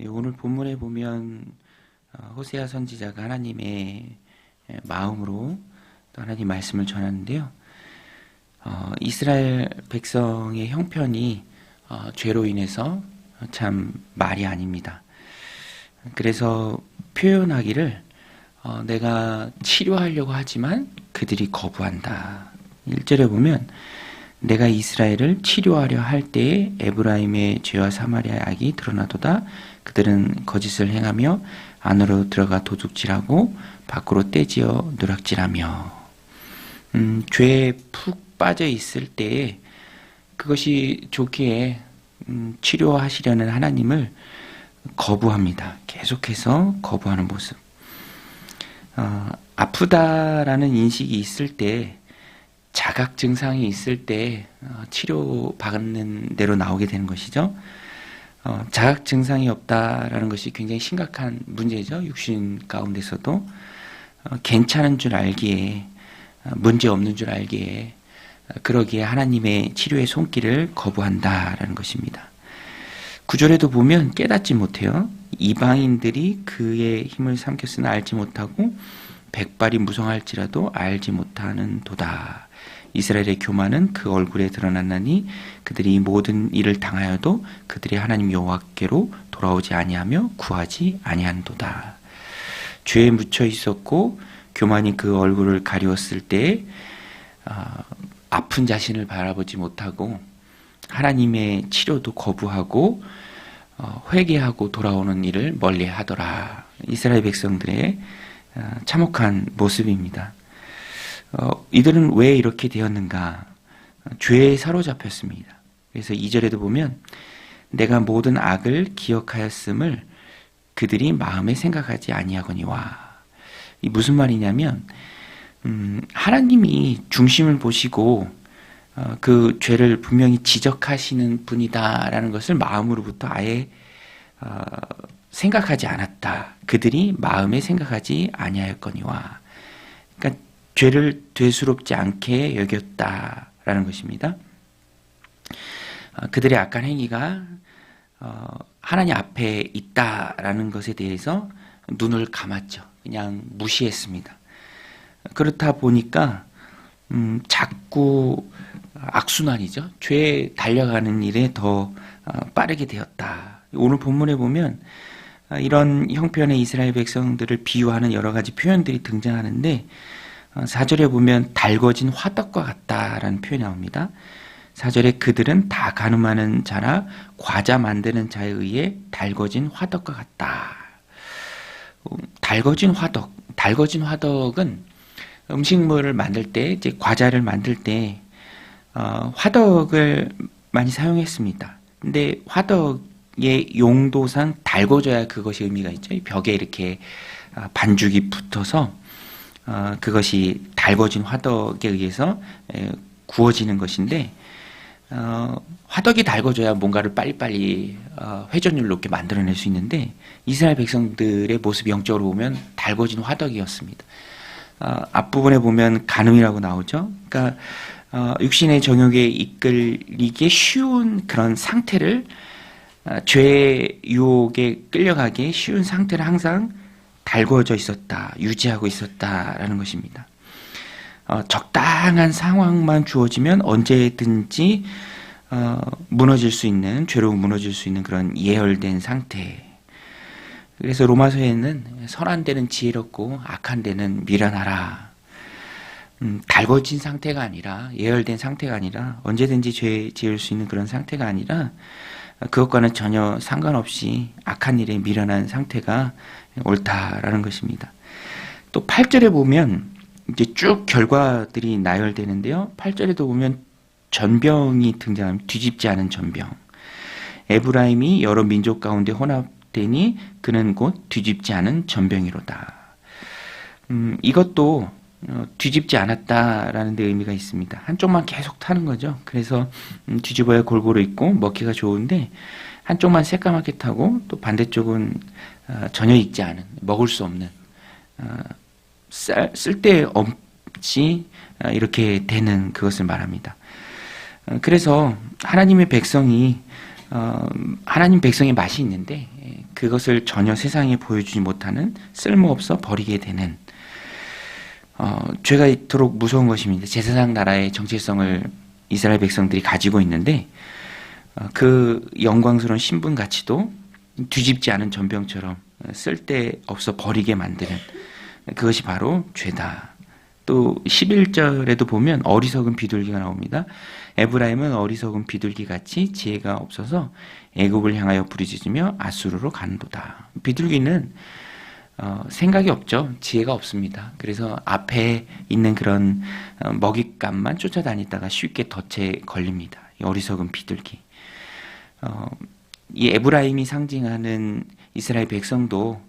예, 오늘 본문에 보면 어, 호세아 선지자가 하나님의 예, 마음으로 또 하나님 말씀을 전하는데요. 어, 이스라엘 백성의 형편이 어, 죄로 인해서 참 말이 아닙니다. 그래서 표현하기를 어, 내가 치료하려고 하지만 그들이 거부한다. 1절에 보면 내가 이스라엘을 치료하려 할 때에 에브라임의 죄와 사마리아의 악이 드러나도다. 그들은 거짓을 행하며 안으로 들어가 도둑질하고 밖으로 떼지어 누락질하며 음, 죄에 푹 빠져 있을 때에 그것이 좋기에 음, 치료하시려는 하나님을 거부합니다. 계속해서 거부하는 모습. 어, 아프다라는 인식이 있을 때 자각 증상이 있을 때 어, 치료받는 대로 나오게 되는 것이죠. 어, 자각 증상이 없다라는 것이 굉장히 심각한 문제죠. 육신 가운데서도 어, 괜찮은 줄 알기에 어, 문제 없는 줄 알기에 어, 그러기에 하나님의 치료의 손길을 거부한다라는 것입니다. 구절에도 보면 깨닫지 못해요. 이방인들이 그의 힘을 삼켰으나 알지 못하고 백발이 무성할지라도 알지 못하는 도다. 이스라엘의 교만은 그 얼굴에 드러났나니 그들이 이 모든 일을 당하여도 그들이 하나님 여호와께로 돌아오지 아니하며 구하지 아니한도다. 죄에 묻혀 있었고 교만이 그 얼굴을 가리웠을 때 아, 아픈 자신을 바라보지 못하고 하나님의 치료도 거부하고 어, 회개하고 돌아오는 일을 멀리하더라. 이스라엘 백성들의 어, 참혹한 모습입니다. 어, 이들은 왜 이렇게 되었는가? 죄에 사로잡혔습니다. 그래서 2절에도 보면 내가 모든 악을 기억하였음을 그들이 마음에 생각하지 아니하거니와. 이 무슨 말이냐면 음, 하나님이 중심을 보시고 어, 그 죄를 분명히 지적하시는 분이다라는 것을 마음으로부터 아예 어, 생각하지 않았다. 그들이 마음에 생각하지 아니하였거니와. 죄를 되수롭지 않게 여겼다라는 것입니다. 어, 그들의 악한 행위가 어, 하나님 앞에 있다라는 것에 대해서 눈을 감았죠. 그냥 무시했습니다. 그렇다 보니까 음, 자꾸 악순환이죠. 죄에 달려가는 일에 더 어, 빠르게 되었다. 오늘 본문에 보면 아, 이런 형편의 이스라엘 백성들을 비유하는 여러 가지 표현들이 등장하는데 4절에 보면 달궈진 화덕과 같다라는 표현이 나옵니다. 4절에 그들은 다 가늠하는 자라 과자 만드는 자에 의해 달궈진 화덕과 같다. 음, 달궈진 화덕, 달궈진 화덕은 음식물을 만들 때 이제 과자를 만들 때 어, 화덕을 많이 사용했습니다. 근데 화덕의 용도상 달궈져야 그것이 의미가 있죠. 벽에 이렇게 아, 반죽이 붙어서 어, 그것이 달궈진 화덕에 의해서 에, 구워지는 것인데 어, 화덕이 달궈져야 뭔가를 빨리빨리 어, 회전율 높게 만들어낼 수 있는데 이스라엘 백성들의 모습이 영적으로 보면 달궈진 화덕이었습니다. 어, 앞부분에 보면 간음이라고 나오죠. 그러니까 어, 육신의 정욕에 이끌리기 쉬운 그런 상태를 어, 죄의 유혹에 끌려가기 쉬운 상태를 항상 달궈져 있었다, 유지하고 있었다라는 것입니다. 어, 적당한 상황만 주어지면 언제든지 어, 무너질 수 있는 죄로 무너질 수 있는 그런 예열된 상태. 그래서 로마서에는 선한 데는 지혜롭고 악한 데는 미련하라. 음, 달궈진 상태가 아니라 예열된 상태가 아니라 언제든지 죄 지을 수 있는 그런 상태가 아니라 그것과는 전혀 상관없이 악한 일에 미련한 상태가 옳다라는 것입니다. 또 8절에 보면 이제 쭉 결과들이 나열되는데요. 8절에도 보면 전병이 등장합니다. 뒤집지 않은 전병. 에브라임이 여러 민족 가운데 혼합되니 그는 곧 뒤집지 않은 전병이로다. 음, 이것도 어, 뒤집지 않았다라는 데 의미가 있습니다. 한쪽만 계속 타는 거죠. 그래서 음, 뒤집어야 골고루 있고 먹기가 좋은데 한쪽만 새까맣게 타고 또 반대쪽은 어, 전혀 익지 않은 먹을 수 없는 어, 쓸데없이 어, 이렇게 되는 그것을 말합니다. 그래서 하나님의 백성이 하나님 백성의 맛이 있는데 그것을 전혀 세상에 보여주지 못하는 쓸모없어 버리게 되는 어, 죄가 이토록 무서운 것입니다. 제사장 나라의 정체성을 이스라엘 백성들이 가지고 있는데 어, 그 영광스러운 신분 가치도 뒤집지 않은 전병처럼 쓸데없어 버리게 만드는 그것이 바로 죄다. 또 11절에도 보면 어리석은 비둘기가 나옵니다. 에브라임은 어리석은 비둘기 같이 지혜가 없어서 애굽을 향하여 부르짖으며 아수르로 간도다. 비둘기는 어, 생각이 없죠. 지혜가 없습니다. 그래서 앞에 있는 그런 어, 먹잇감만 쫓아다니다가 쉽게 덫에 걸립니다. 어리석은 비둘기. 어, 이 에브라임이 상징하는 이스라엘 백성도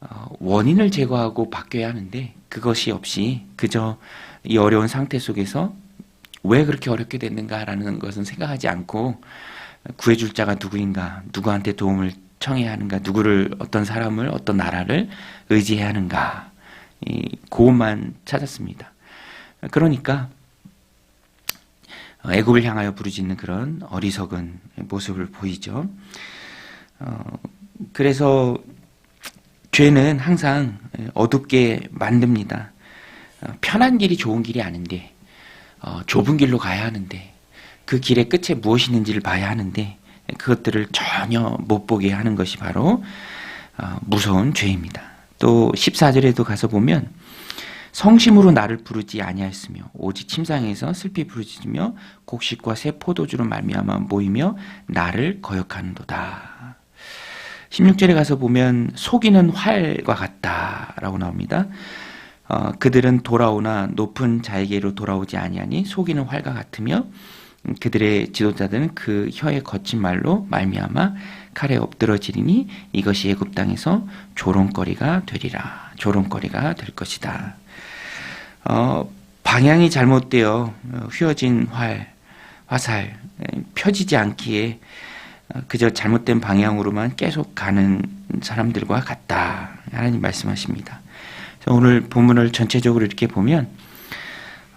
어, 원인을 제거하고 바뀌어야 하는데 그것이 없이 그저 이 어려운 상태 속에서 왜 그렇게 어렵게 됐는가라는 것은 생각하지 않고 구해줄 자가 누구인가, 누구한테 도움을 청해야 하는가, 누구를 어떤 사람을 어떤 나라를 의지해야 하는가, 이 고만 찾았습니다. 그러니까 애굽을 향하여 부르짖는 그런 어리석은 모습을 보이죠. 어, 그래서 죄는 항상 어둡게 만듭니다. 어, 편한 길이 좋은 길이 아닌데, 어, 좁은 길로 가야 하는데, 그 길의 끝에 무엇이 있는지를 봐야 하는데, 그것들을 전혀 못 보게 하는 것이 바로 어, 무서운 죄입니다. 또 14절에도 가서 보면 성심으로 나를 부르지 아니하였으며 오직 침상에서 슬피 부르짖으며 곡식과 새 포도주로 말미암아 모이며 나를 거역하는도다. 16절에 가서 보면 속이는 활과 같다라고 나옵니다. 어, 그들은 돌아오나 높은 자에게로 돌아오지 아니하니 속이는 활과 같으며 그들의 지도자들은 그 혀의 거친 말로 말미암아 칼에 엎드러지리니 이것이 애굽 땅에서 조롱거리가 되리라. 조롱거리가 될 것이다. 어, 방향이 잘못되어 휘어진 활, 화살 펴지지 않기에 그저 잘못된 방향으로만 계속 가는 사람들과 같다. 하나님 말씀하십니다. 오늘 본문을 전체적으로 이렇게 보면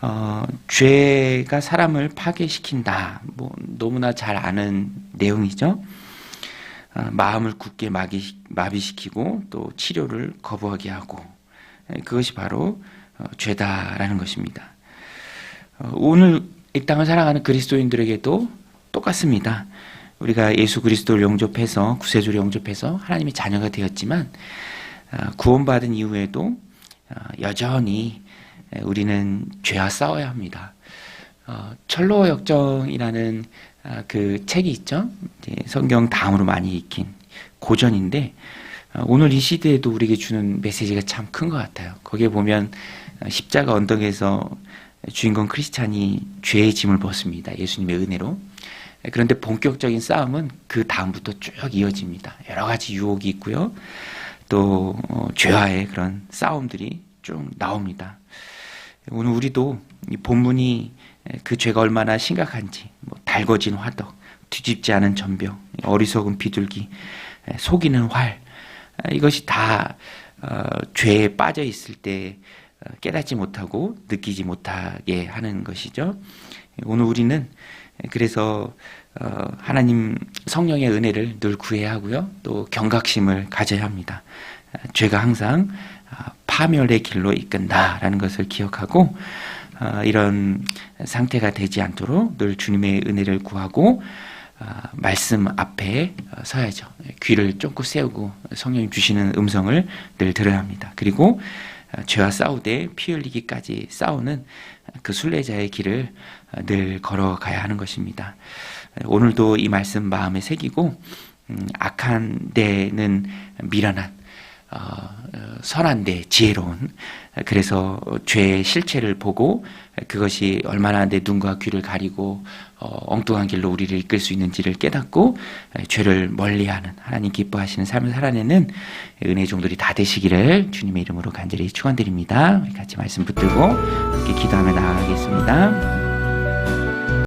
어, 죄가 사람을 파괴시킨다. 뭐 너무나 잘 아는 내용이죠. 어, 마음을 굳게 마비, 마비시키고 또 치료를 거부하게 하고 그것이 바로 어, 죄다라는 것입니다. 어, 오늘 이 땅을 살아가는 그리스도인들에게도 똑같습니다. 우리가 예수 그리스도를 영접해서 구세주를 영접해서 하나님의 자녀가 되었지만 어, 구원받은 이후에도 어, 여전히 우리는 죄와 싸워야 합니다. 어, 철로 역정이라는 어, 그 책이 있죠. 성경 다음으로 많이 읽힌 고전인데 어, 오늘 이 시대에도 우리에게 주는 메시지가 참 큰 것 같아요. 거기에 보면 어, 십자가 언덕에서 주인공 크리스찬이 죄의 짐을 벗습니다. 예수님의 은혜로. 그런데 본격적인 싸움은 그 다음부터 쭉 이어집니다. 여러 가지 유혹이 있고요. 또 어, 죄와의 그런 싸움들이 쭉 나옵니다. 오늘 우리도 이 본문이 그 죄가 얼마나 심각한지 뭐 달궈진 화덕, 뒤집지 않은 전병, 어리석은 비둘기, 속이는 활 이것이 다 어, 죄에 빠져 있을 때 어, 깨닫지 못하고 느끼지 못하게 하는 것이죠. 오늘 우리는 그래서 어, 하나님 성령의 은혜를 늘 구해야 하고요. 또 경각심을 가져야 합니다. 죄가 항상 파멸의 길로 이끈다라는 것을 기억하고 어, 이런 상태가 되지 않도록 늘 주님의 은혜를 구하고 어, 말씀 앞에 어, 서야죠. 귀를 쫑긋 세우고 성령님 주시는 음성을 늘 들어야 합니다. 그리고 죄와 싸우되 피 흘리기까지 싸우는 그 순례자의 길을 늘 걸어가야 하는 것입니다. 오늘도 이 말씀 마음에 새기고 음, 악한 데는 미련한 선한데 지혜로운 그래서 죄의 실체를 보고 그것이 얼마나 내 눈과 귀를 가리고 어, 엉뚱한 길로 우리를 이끌 수 있는지를 깨닫고 죄를 멀리하는 하나님 기뻐하시는 삶을 살아내는 은혜 종들이 다 되시기를 주님의 이름으로 간절히 축원드립니다. 같이 말씀 붙들고 함께 기도하며 나아가겠습니다.